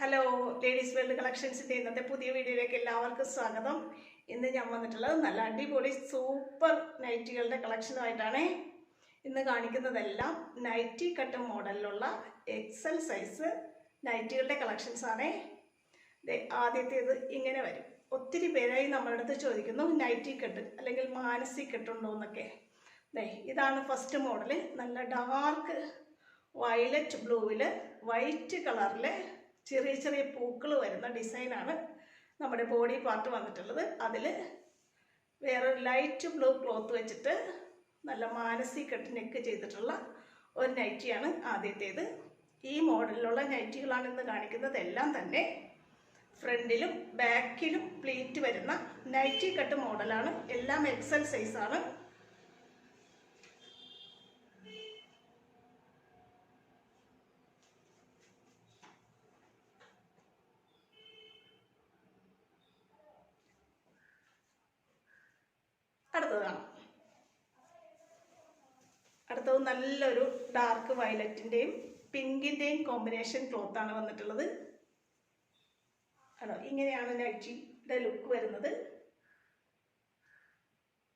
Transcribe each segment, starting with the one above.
Hello ladies world കളക്ഷൻസിന്റെ ഇന്നത്തെ പുതിയ വീഡിയോയിലേക്ക് എല്ലാവർക്കും സ്വാഗതം. ഇന്ന് ഞാൻ വന്നിട്ടുള്ളത് നല്ല അടിപൊളി സൂപ്പർ നൈറ്റികളുടെ കളക്ഷനുമായിട്ടാണ് ഇന്ന് കാണിക്കുന്നതെല്ലാം നൈറ്റി കട്ട് മോഡലിലുള്ള എക്സൽ സൈസ് നൈറ്റികളുടെ കളക്ഷൻസ് ആണ്. ദേ ആദ്യത്തേത് ഇങ്ങനെ വരും. ഒത്തിരി പേരായി നമ്മളുടെ അടുത്ത് ചോദിക്കുന്നു നൈറ്റി കെട്ട് അല്ലെങ്കിൽ മാനസി കെട്ടുണ്ടോ എന്നൊക്കെ. ദേ ഇതാണ് ഫസ്റ്റ് മോഡൽ നല്ല ഡാർക്ക് വയലറ്റ് ബ്ലൂവിൽ വൈറ്റ് കളറിൽ ചെറിയ ചെറിയ പൂക്കൾ വരുന്ന ഡിസൈനാണ് നമ്മുടെ ബോഡി പാർട്ട് വന്നിട്ടുള്ളത്. അതിൽ വേറൊരു ലൈറ്റ് ബ്ലൂ ക്ലോത്ത് വെച്ചിട്ട് നല്ല മാനസി കട്ട് നെക്ക് ചെയ്തിട്ടുള്ള ഒരു നൈറ്റിയാണ് ആദ്യത്തേത്. ഈ മോഡലിലുള്ള നൈറ്റികളാണ് ഇന്ന് കാണിക്കുന്നത്. എല്ലാം തന്നെ ഫ്രണ്ടിലും ബാക്കിലും പ്ലീറ്റ് വരുന്ന നൈറ്റി കട്ട് മോഡലാണ്. എല്ലാം എക്സൽ സൈസാണ്. അടുത്തത് കാണാം. അടുത്തത് നല്ലൊരു ഡാർക്ക് വയലറ്റിന്റെയും പിങ്കിന്റെയും കോമ്പിനേഷൻ ക്ലോത്താണ് വന്നിട്ടുള്ളത്. ആണോ ഇങ്ങനെയാണ് നൈറ്റിയുടെ ലുക്ക് വരുന്നത്.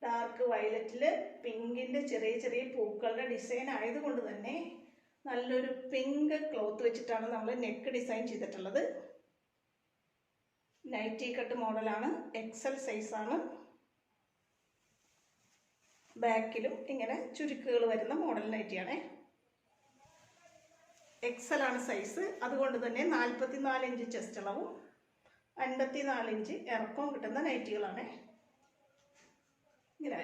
ഡാർക്ക് വയലറ്റിൽ പിങ്കിന്റെ ചെറിയ ചെറിയ പൂക്കളുടെ ഡിസൈൻ ആയതുകൊണ്ട് തന്നെ നല്ലൊരു പിങ്ക് ക്ലോത്ത് വെച്ചിട്ടാണ് നമ്മൾ നെക്ക് ഡിസൈൻ ചെയ്തിട്ടുള്ളത്. നൈറ്റി കട്ട് മോഡലാണ് എക്സൽ സൈസാണ് ബാക്കിലും ഇങ്ങനെ ചുരുക്കുകൾ വരുന്ന മോഡൽ നൈറ്റിയാണേ എക്സൽ ആണ് സൈസ് അതുകൊണ്ട് തന്നെ നാൽപ്പത്തി നാല് ഇഞ്ച് ചെസ്റ്റ് അളവും അൻപത്തി നാല് ഇഞ്ച് ഇറക്കവും കിട്ടുന്ന നൈറ്റികളാണ് ഇങ്ങനെ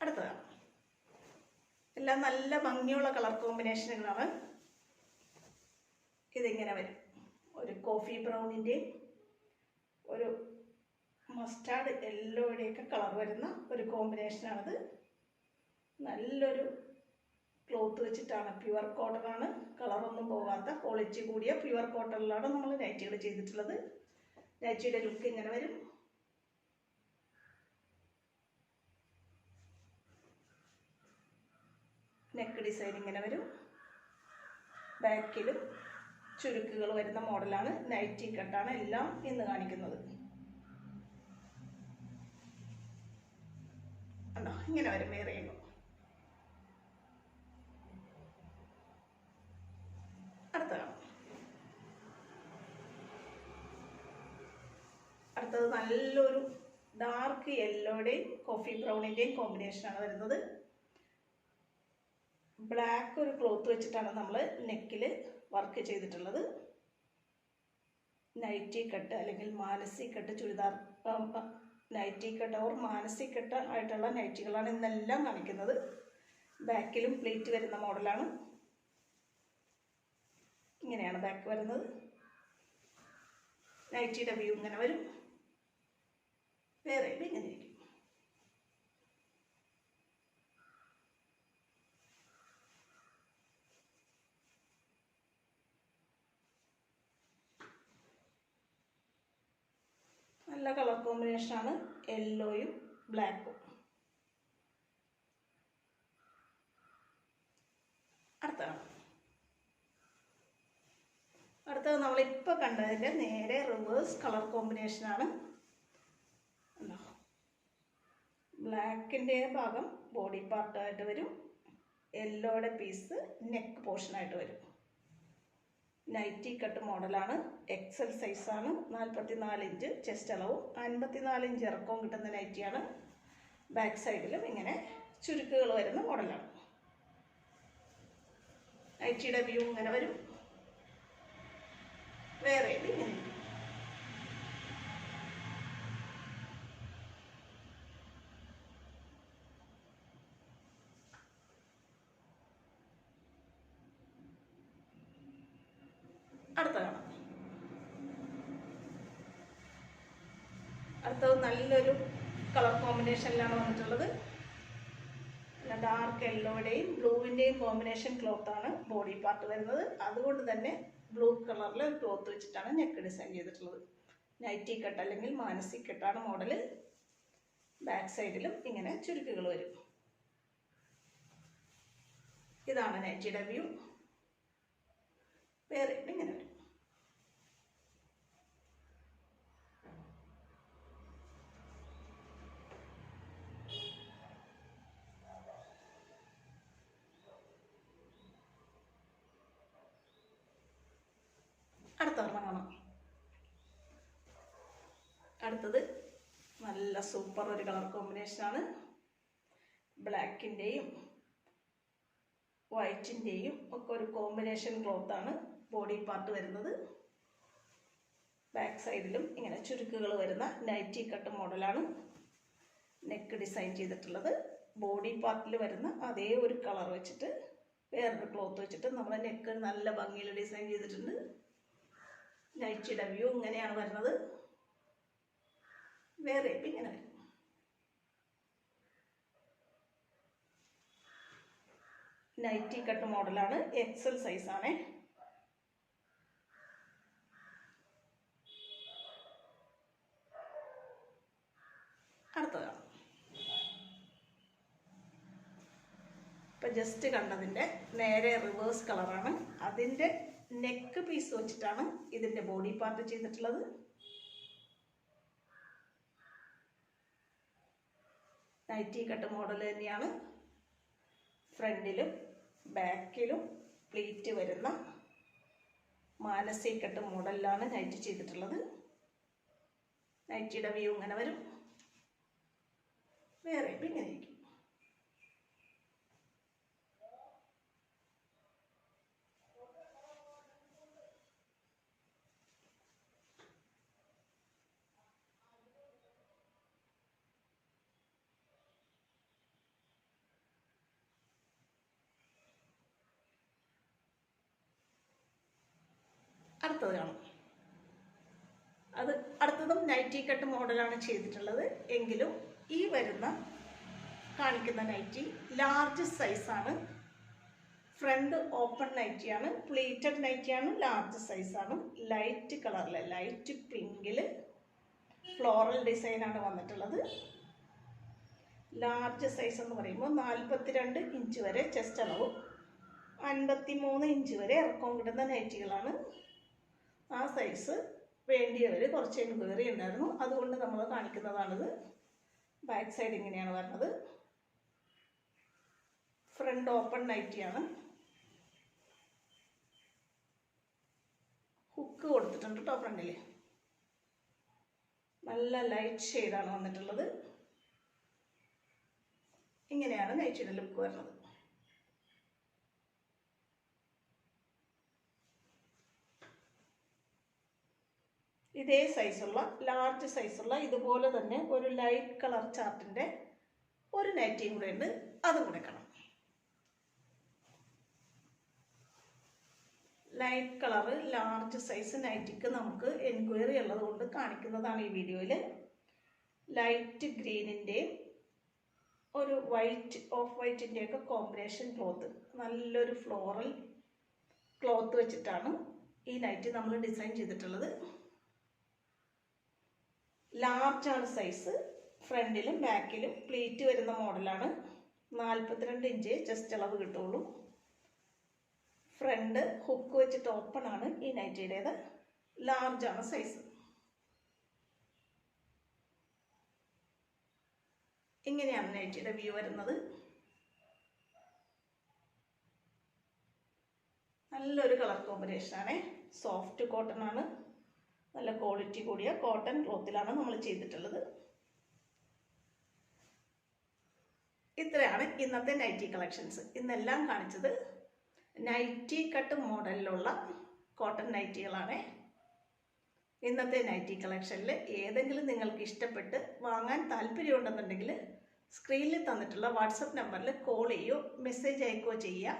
അടുത്തതാണ്. എല്ലാം നല്ല ഭംഗിയുള്ള കളർ കോമ്പിനേഷനുകളാണ്. ഇതിങ്ങനെ വരും. ഒരു കോഫി ബ്രൗണിന്റെയും ഒരു മസ്റ്റാർഡ് യെല്ലോയുടെയൊക്കെ കളർ വരുന്ന ഒരു കോമ്പിനേഷനാണത്. നല്ലൊരു ക്ലോത്ത് വെച്ചിട്ടാണ്. പ്യുവർ കോട്ടണാണ് കളറൊന്നും പോകാത്ത ക്വാളിറ്റി കൂടിയ പ്യുവർ കോട്ടണിലാണ് നമ്മൾ നൈറ്റികൾ ചെയ്തിട്ടുള്ളത്. നൈറ്റിയുടെ ലുക്ക് ഇങ്ങനെ വരും. നെക്ക് ഡിസൈൻ ഇങ്ങനെ വരും. ബാക്കിലും ചുരുക്കുകൾ വരുന്ന മോഡലാണ് നൈറ്റി കട്ടാണ് എല്ലാം ഇന്ന് കാണിക്കുന്നത്. ഇങ്ങനെ വരും വേറെ അടുത്ത അടുത്തത് നല്ലൊരു ഡാർക്ക് യെല്ലോയുടെയും കോഫി ബ്രൗണിന്റെയും കോമ്പിനേഷനാണ് വരുന്നത്. ബ്ലാക്ക് ഒരു ക്ലോത്ത് വെച്ചിട്ടാണ് നമ്മൾ നെക്കിൽ വർക്ക് ചെയ്തിട്ടുള്ളത്. നൈറ്റി കട്ട് അല്ലെങ്കിൽ Manasi cut churidar nighty cut or Manasi cut ആയിട്ടുള്ള നൈറ്റികളാണ് ഇന്നെല്ലാം കാണിക്കുന്നത്. ബാക്കിലും പ്ലേറ്റ് വരുന്ന മോഡലാണ് ഇങ്ങനെയാണ് ബാക്ക് വരുന്നത്. നൈറ്റിയുടെ വ്യൂ ഇങ്ങനെ വരും. വേറെ ഇങ്ങനെ ഇരിക്കും നല്ല കളർ കോമ്പിനേഷനാണ് യെല്ലോയും ബ്ലാക്കും. അടുത്താണ് അടുത്തത് നമ്മളിപ്പോൾ കണ്ടതിന്റെ നേരെ റിവേഴ്സ് കളർ കോമ്പിനേഷനാണ് ബ്ലാക്കിന്റെ ഭാഗം ബോഡി പാർട്ടായിട്ട് വരും. യെല്ലോയുടെ പീസ് നെക്ക് പോർഷനായിട്ട് വരും. നൈറ്റി കട്ട് മോഡലാണ്. എക്സൽ സൈസാണ് നാൽപ്പത്തി നാല് ഇഞ്ച് ചെസ്റ്റ് അളവും. അൻപത്തി നാല് ഇഞ്ച് ഇറക്കവും കിട്ടുന്ന നൈറ്റിയാണ്. ബാക്ക് സൈഡിലും ഇങ്ങനെ ചുരുക്കുകൾ വരുന്ന മോഡലാണ്. നൈറ്റിയുടെ വ്യൂ ഇങ്ങനെ വരും. വേറെ ഇങ്ങനെ അടുത്ത കാണാം അടുത്തത് നല്ലൊരു കളർ കോമ്പിനേഷനിലാണ് വന്നിട്ടുള്ളത്. നല്ല ഡാർക്ക് യെല്ലോയുടെയും ബ്ലൂവിന്റെയും കോമ്പിനേഷൻ ക്ലോത്താണ് ബോഡി പാർട്ട് വരുന്നത്. അതുകൊണ്ട് തന്നെ ബ്ലൂ കളറിൽ ക്ലോത്ത് വെച്ചിട്ടാണ് നെക്ക് ഡിസൈൻ ചെയ്തിട്ടുള്ളത്. നൈറ്റി കട്ട് അല്ലെങ്കിൽ മാനസി കെട്ടാണ് മോഡൽ ബാക്ക് സൈഡിലും ഇങ്ങനെ ചുരുക്കുകൾ വരും. ഇതാണ് നൈറ്റിയുടെ വ്യൂ വേറെ ഇങ്ങനെ വരും അടുത്ത ഒരെണ്ണം കാണാം അടുത്തത് നല്ല സൂപ്പർ ഒരു കളർ കോമ്പിനേഷനാണ് ബ്ലാക്കിന്റെയും വൈറ്റിന്റെയും ഒക്കെ ഒരു കോമ്പിനേഷൻ ക്ലോത്താണ് ബോഡി പാർട്ട് വരുന്നത്. ബാക്ക് സൈഡിലും ഇങ്ങനെ ചുരുക്കുകൾ വരുന്ന നൈറ്റി കട്ട് മോഡലാണ് നെക്ക് ഡിസൈൻ ചെയ്തിട്ടുള്ളത്. ബോഡി പാർട്ടിൽ വരുന്ന അതേ ഒരു കളർ വെച്ചിട്ട് വേറൊരു ക്ലോത്ത് വെച്ചിട്ട് നമ്മുടെ നെക്ക് നല്ല ഭംഗിയിൽ ഡിസൈൻ ചെയ്തിട്ടുണ്ട്. നൈറ്റിയുടെ വ്യൂ ഇങ്ങനെയാണ് വരുന്നത്. വേറെ ഇങ്ങനെ വരും. നൈറ്റി കട്ട് മോഡലാണ് എക്സൽ സൈസാണേ അടുത്തതാണ് ഇപ്പം ജസ്റ്റ് കണ്ടതിന്റെ നേരെ റിവേഴ്സ് കളറാണ് അതിന്റെ നെക്ക് പീസ് വെച്ചിട്ടാണ് ഇതിന്റെ ബോഡി പാർട്ട് ചെയ്തിട്ടുള്ളത്. നൈറ്റി കട്ട് മോഡൽ തന്നെയാണ്. ഫ്രണ്ടിലും ബാക്കിലും പ്ലീറ്റ് വരുന്ന മാനസി കട്ട് മോഡലിലാണ് നൈറ്റി ചെയ്തിട്ടുള്ളത്. നൈറ്റിയുടെ വ്യൂ ഇങ്ങനെ വരും. വേറെ ഇങ്ങനെ ഇരിക്കും അത് അടുത്തതും നൈറ്റി കട്ട് മോഡലാണ് ചെയ്തിട്ടുള്ളത്. എങ്കിലും ഈ വരുന്ന കാണിക്കുന്ന നൈറ്റി ലാർജ് സൈസാണ് ഫ്രണ്ട് ഓപ്പൺ നൈറ്റിയാണ് പ്ലേറ്റഡ് നൈറ്റിയാണ് ലാർജ് സൈസാണ് ലൈറ്റ് കളറിൽ ലൈറ്റ് പിങ്കിൽ ഫ്ലോറൽ ഡിസൈനാണ് വന്നിട്ടുള്ളത്. ലാർജ് സൈസ് എന്ന് പറയുമ്പോൾ നാൽപ്പത്തിരണ്ട് ഇഞ്ച് വരെ ചെസ്റ്റ് അളവും അൻപത്തി മൂന്ന് ഇഞ്ച് വരെ ഇറക്കം കിട്ടുന്ന നൈറ്റികളാണ് ആ സൈസ് വേണ്ടിയവർ കുറച്ച് എൻക്വയറി ഉണ്ടായിരുന്നു. അതുകൊണ്ട് നമ്മൾ കാണിക്കുന്നതാണിത്. ബാക്ക് സൈഡ് ഇങ്ങനെയാണ് വരുന്നത് ഫ്രണ്ട് ഓപ്പൺ നൈറ്റിയാണ് ഹുക്ക് കൊടുത്തിട്ടുണ്ട് കേട്ടോ ഫ്രണ്ടിൽ നല്ല ലൈറ്റ് ഷെയ്ഡാണ് വന്നിട്ടുള്ളത്. ഇങ്ങനെയാണ് നൈറ്റിയുടെ ലുക്ക് വരുന്നത്. ഇതേ സൈസുള്ള ലാർജ് സൈസുള്ള ഇതുപോലെ തന്നെ ഒരു ലൈറ്റ് കളർ ചാർട്ടിന്റെ ഒരു നൈറ്റിയും കൂടെ ഉണ്ട്. അതും കൂടെ കാണാം. ലൈറ്റ് കളറ് ലാർജ് സൈസ് നൈറ്റിക്ക് നമുക്ക് എൻക്വയറി ഉള്ളത് കൊണ്ട് കാണിക്കുന്നതാണ് ഈ വീഡിയോയിൽ ലൈറ്റ് ഗ്രീനിന്റെയും ഒരു വൈറ്റ് ഓഫ് വൈറ്റിന്റെയൊക്കെ കോമ്പിനേഷൻ ക്ലോത്ത് നല്ലൊരു ഫ്ലോറൽ ക്ലോത്ത് വെച്ചിട്ടാണ് ഈ നൈറ്റ് നമ്മൾ ഡിസൈൻ ചെയ്തിട്ടുള്ളത്. ലാർജ് ആണ് സൈസ് ഫ്രണ്ടിലും ബാക്കിലും പ്ലേറ്റ് വരുന്ന മോഡലാണ് നാൽപ്പത്തിരണ്ട് ഇഞ്ച് ജസ്റ്റ് അളവ് കിട്ടുള്ളൂ. ഫ്രണ്ട് ഹുക്ക് വെച്ചിട്ട് ഓപ്പൺ ആണ് ഈ നൈറ്റിയുടേത് ലാർജ് ആണ് സൈസ് ഇങ്ങനെയാണ് നൈറ്റിയുടെ വ്യൂ വരുന്നത്. നല്ലൊരു കളർ കോമ്പിനേഷൻ ആണ്. സോഫ്റ്റ് കോട്ടൺ ആണ്. നല്ല ക്വാളിറ്റി കൂടിയ കോട്ടൺ ക്ലോത്തിലാണ് നമ്മൾ ചെയ്തിട്ടുള്ളത്. ഇത്രയാണ് ഇന്നത്തെ നൈറ്റി കളക്ഷൻസ്. ഇന്നെല്ലാം കാണിച്ചത് നൈറ്റി കട്ട് മോഡലിലുള്ള കോട്ടൺ നൈറ്റികളാണ്. ഇന്നത്തെ നൈറ്റി കളക്ഷനിൽ ഏതെങ്കിലും നിങ്ങൾക്ക് ഇഷ്ടപ്പെട്ട് വാങ്ങാൻ താല്പര്യമുണ്ടെന്നുണ്ടെങ്കിൽ സ്ക്രീനിൽ തന്നിട്ടുള്ള വാട്സപ്പ് നമ്പറിൽ കോൾ ചെയ്യുകയോ മെസ്സേജ് അയക്കുകയോ ചെയ്യുക.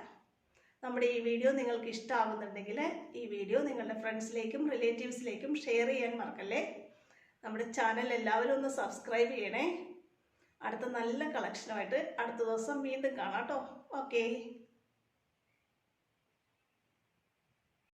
നമ്മുടെ ഈ വീഡിയോ നിങ്ങൾക്ക് ഇഷ്ടമാകുന്നുണ്ടെങ്കിൽ ഈ വീഡിയോ നിങ്ങളുടെ ഫ്രണ്ട്സിലേക്കും റിലേറ്റീവ്സിലേക്കും ഷെയർ ചെയ്യാൻ മറക്കല്ലേ? നമ്മുടെ ചാനൽ എല്ലാവരും ഒന്ന് സബ്സ്ക്രൈബ് ചെയ്യണേ. അടുത്ത നല്ല കളക്ഷനുമായിട്ട് അടുത്ത ദിവസം വീണ്ടും കാണാം കേട്ടോ. ഓക്കേ.